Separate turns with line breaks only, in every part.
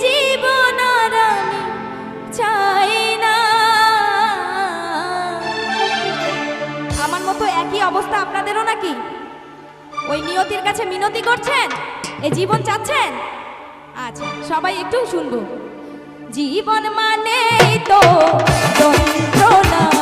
জীবন চাই না। আমার মতো একই অবস্থা আপনাদেরও নাকি? ওই নিয়তির কাছে মিনতি করছেন? জীবন আচ্ছা সবাই শুনব। জীবন মানে তো যন্ত্রণা।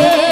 yeah.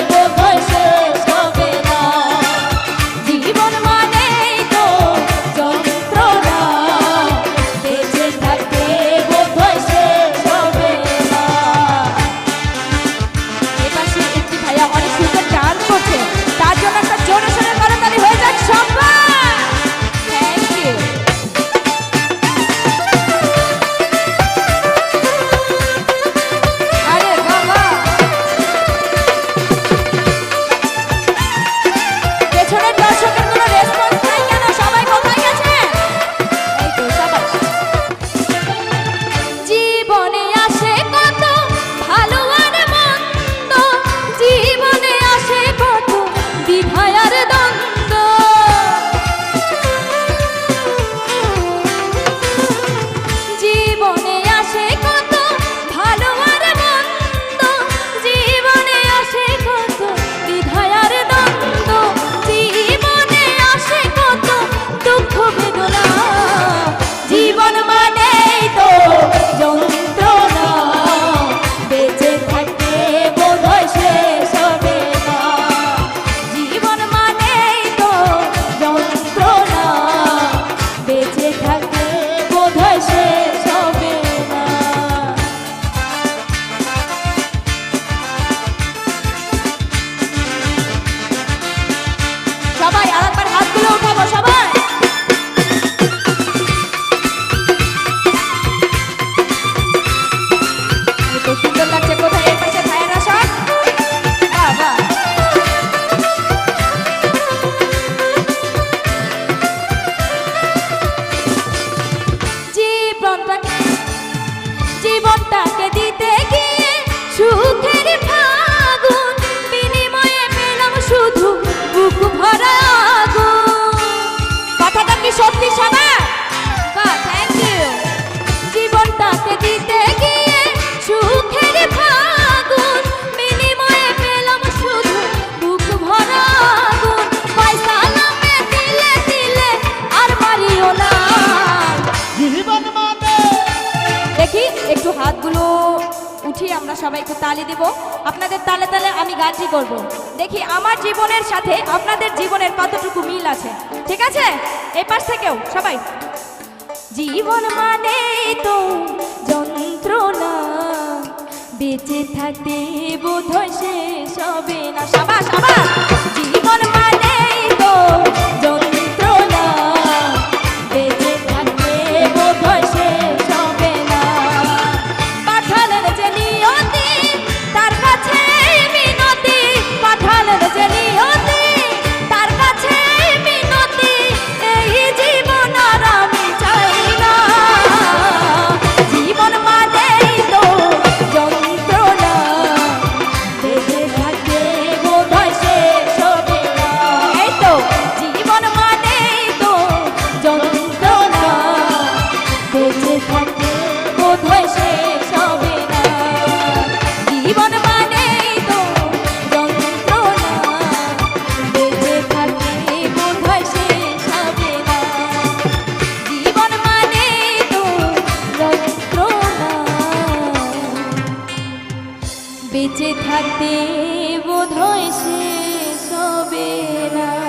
আমরা সবাই একটু তালি দিব। আপনাদের তালে তালে আমি গানটি করব। দেখি, আমার জীবনের সাথে আপনাদের জীবনের কতটুকু মিল আছে। ঠিক আছে? এই পাশ থেকেও, সবাই। জীবন মানে তো যন্ত্রণা, বেঁচে থাকতে বোধ সে সবে না। সবা সবা বেঁচে থাকতে বোধ হয় সে সবে না।